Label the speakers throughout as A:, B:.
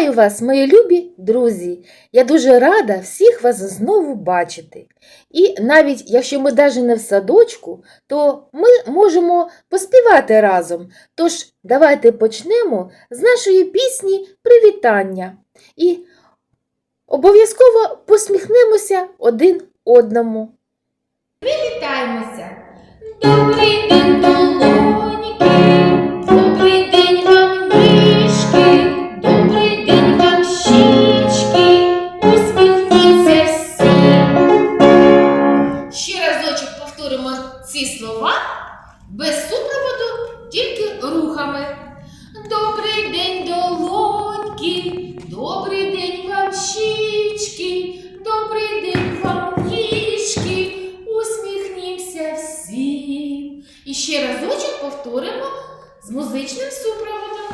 A: Вітаю вас, мої любі друзі! Я дуже рада всіх вас знову бачити. І навіть якщо ми навіть не в садочку, то ми можемо поспівати разом. Тож давайте почнемо з нашої пісні Привітання. І обов'язково посміхнемося один одному. Привітаємося!
B: Добрий день, долоньки, з музичним супроводом.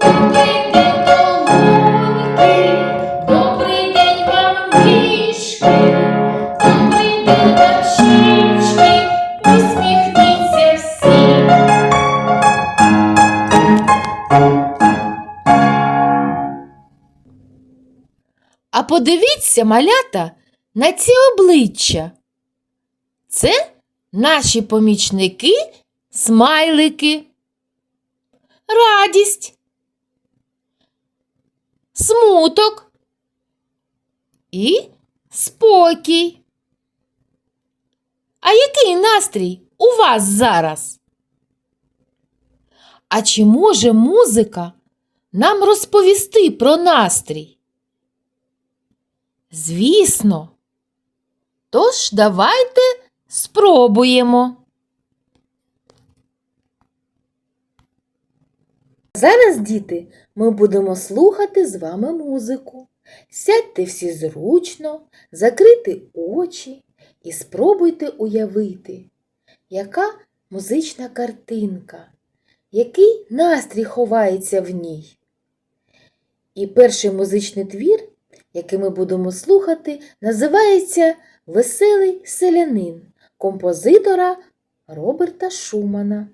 B: Добрий день, долоньки, добрий день вам ніжки, добрий день вам щічки, усміхніться.
A: А подивіться, малята, на ці обличчя. Це наші помічники, смайлики, радість, смуток і спокій. А який настрій у вас зараз? А чи може музика нам розповісти про настрій? Звісно. Тож давайте спробуємо. Зараз, діти, ми будемо слухати з вами музику. Сядьте всі зручно, закрийте очі і спробуйте уявити, яка музична картинка, який настрій ховається в ній. І перший музичний твір який ми будемо слухати, називається Веселий селянин композитора Роберта Шумана.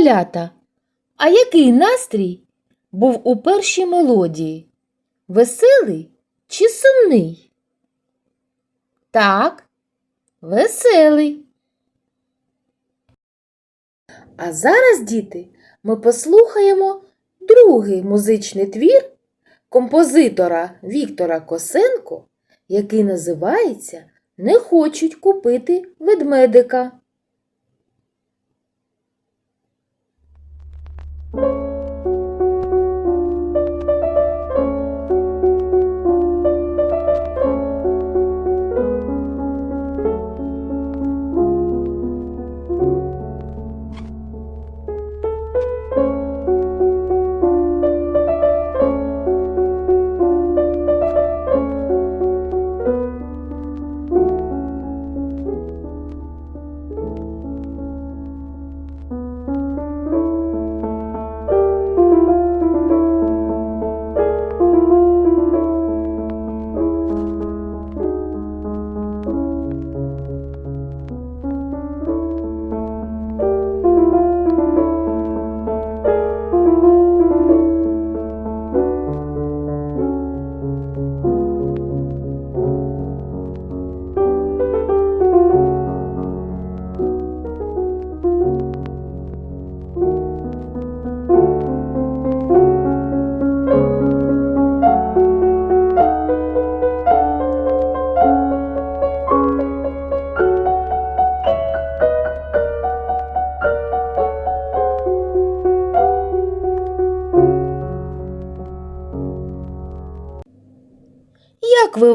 A: Малята, а який настрій був у першій мелодії? Веселий чи сумний? Так, веселий. А зараз, діти, ми послухаємо другий музичний твір композитора Віктора Косенко, який називається Не хочуть купити ведмедика.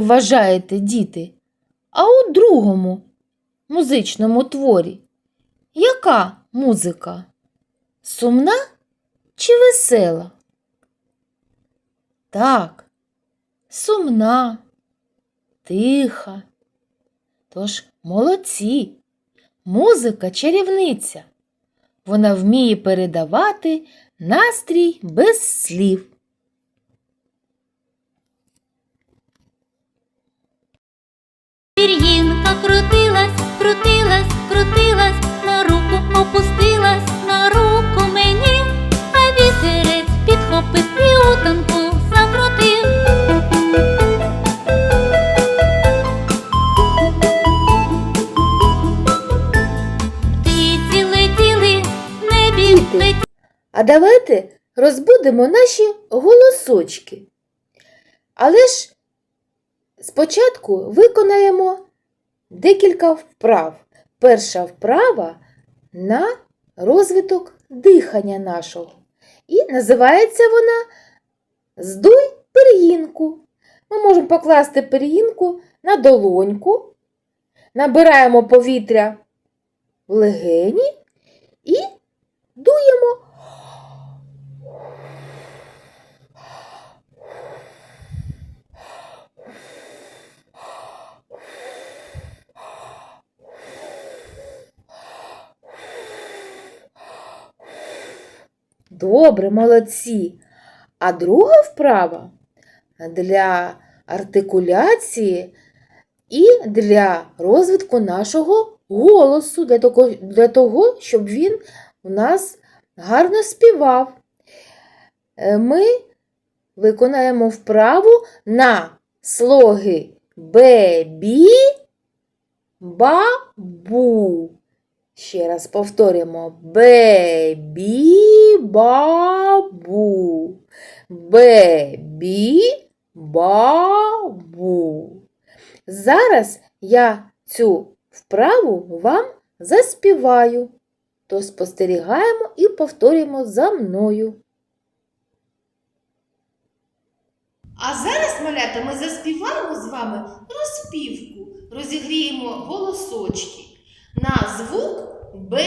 A: Вважаєте, діти? А у другому музичному творі яка музика? Сумна чи весела? Так, сумна, тиха. Тож молодці. Музика чарівниця. Вона вміє передавати настрій без слів.
C: Пір'їнка крутилась, крутилась, крутилась, на руку опустилась, на руку мені, а вітерець підхопив і утанку закрутив. Птиці летіли, небі летіли.
A: А давайте розбудемо наші голосочки. Але ж спочатку виконаємо декілька вправ. Перша вправа на розвиток дихання нашого. І називається вона Здуй пір'їнку. Ми можемо покласти пір'їнку на долоньку, набираємо повітря в легені і дуємо Добре, молодці. А друга вправа для артикуляції і для розвитку нашого голосу, для того, для того щоб він у нас гарно співав. Е, Ми виконаємо вправу на слоги бебі, бабу. Ще раз повторюємо бебі бабу. Бебі бабу. Зараз я цю вправу вам заспіваю. То спостерігаємо і повторюємо за мною.
D: А зараз, малята, ми заспіваємо з вами розпівку, розігріємо голосочки на звук Б,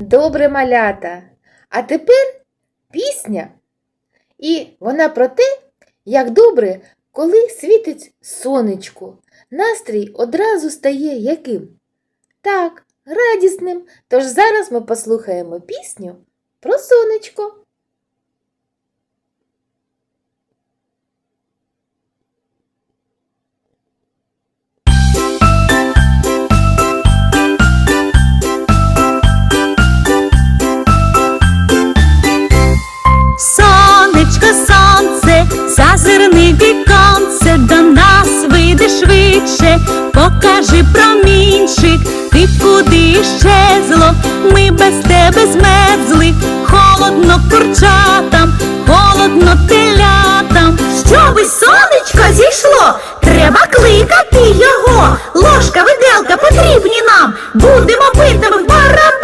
A: Добре малята. А тепер пісня. І вона про те, як добре, коли світить сонечко. Настрій одразу стає яким? Так, радісним. Тож зараз ми послухаємо пісню про сонечко.
C: Зазирни віконце, до нас вийди швидше, покажи промінчик, ти куди щезло, ми без тебе змерзли, холодно курчатам, холодно телятам. Щоби сонечко зійшло, треба кликати його. Ложка, виделка потрібні нам, будемо бити в барабан.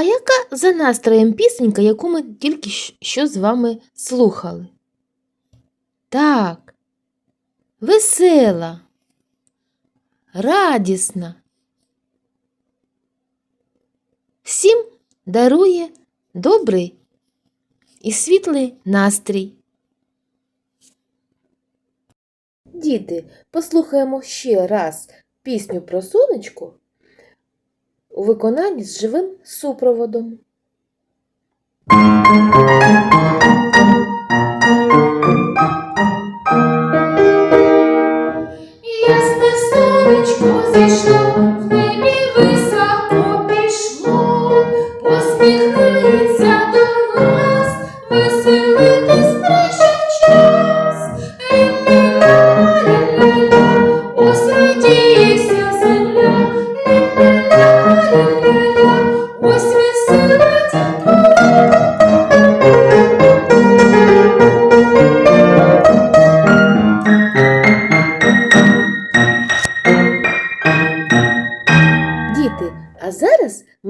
A: А яка за настроєм пісенька, яку ми тільки що з вами слухали? Так, весела, радісна. Всім дарує добрий і світлий настрій. Діти, послухаємо ще раз пісню про сонечко у виконанні з живим супроводом.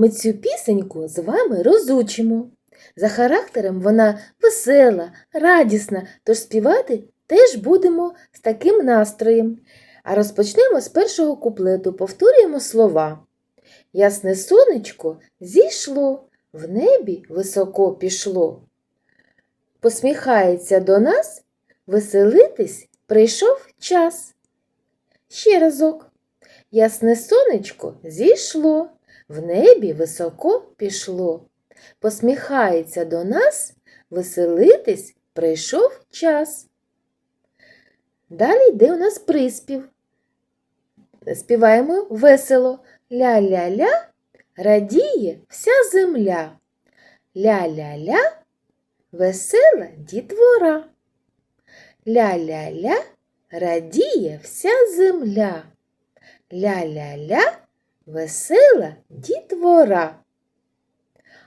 A: Ми цю пісеньку з вами розучимо. За характером вона весела, радісна, тож співати теж будемо з таким настроєм. А розпочнемо з першого куплету, повторюємо слова. Ясне сонечко зійшло, в небі високо пішло. Посміхається до нас, веселитись прийшов час. Ще разок. Ясне сонечко зійшло, в небі високо пішло. Посміхається до нас, веселитись прийшов час. Далі йде у нас приспів. Співаємо весело. Ля-ля-ля, радіє вся земля. Ля-ля-ля, весела дітвора. Ля-ля-ля, радіє вся земля. Ля-ля-ля, весела дітвора.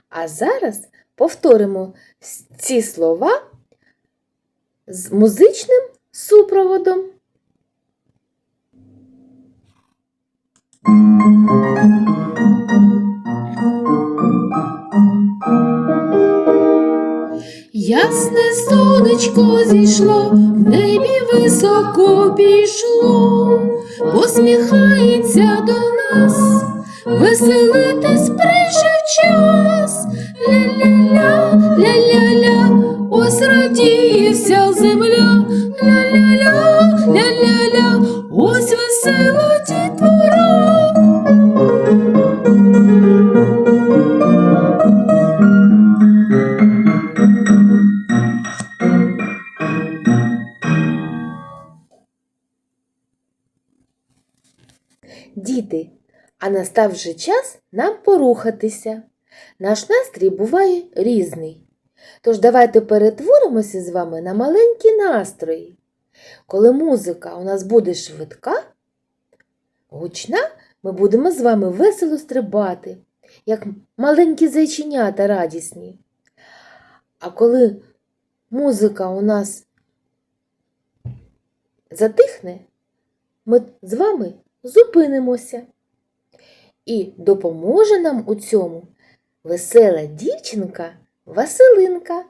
A: А зараз повторимо ці слова з музичним супроводом.
B: Ясне сонечко зійшло, в небі високо пішло, посміхається до нас, веселитись прийшов час. Ля-ля-ля, ля-ля-ля, ось радіє вся земля. Ля-ля-ля, ля-ля-ля, ось весела дітвора.
A: Діти, а настав вже час нам порухатися. Наш настрій буває різний. Тож давайте перетворимося з вами на маленькі настрої. Коли музика у нас буде швидка, гучна, ми будемо з вами весело стрибати, як маленькі зайченята радісні. А коли музика у нас затихне, ми з вами зупинимося. І допоможе нам у цьому весела дівчинка Василинка.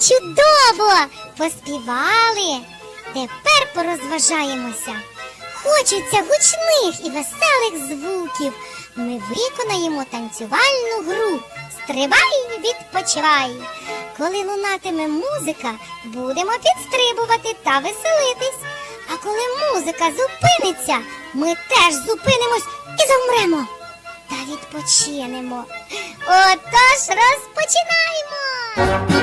E: Чудово! Поспівали. Тепер порозважаємося. Хочеться гучних і веселих звуків. Ми виконаємо танцювальну гру. Стрибай, відпочивай. Коли лунатиме музика, будемо підстрибувати та веселитись. А коли музика зупиниться, ми теж зупинимось і завмремо та відпочинемо. Отож розпочинаємо!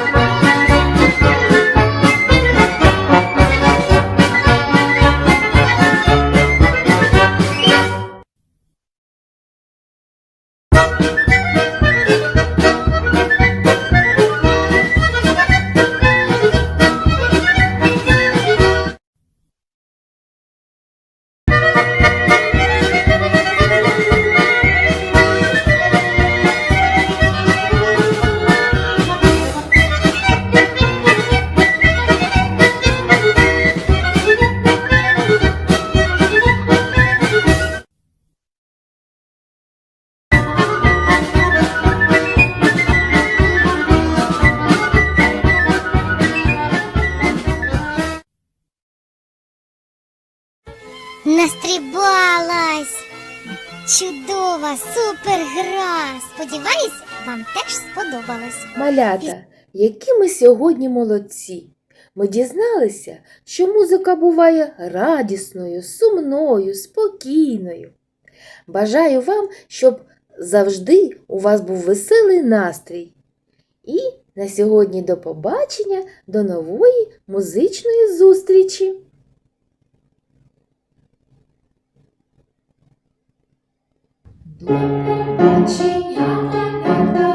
E: Настрибалась! Чудова, супер гра! Сподіваюсь, вам теж сподобалось.
A: Малята, які ми сьогодні молодці! Ми дізналися, що музика буває радісною, сумною, спокійною. Бажаю вам, щоб завжди у вас був веселий настрій. І на сьогодні до побачення, до нової музичної зустрічі!
B: 눈빛이 약간 약간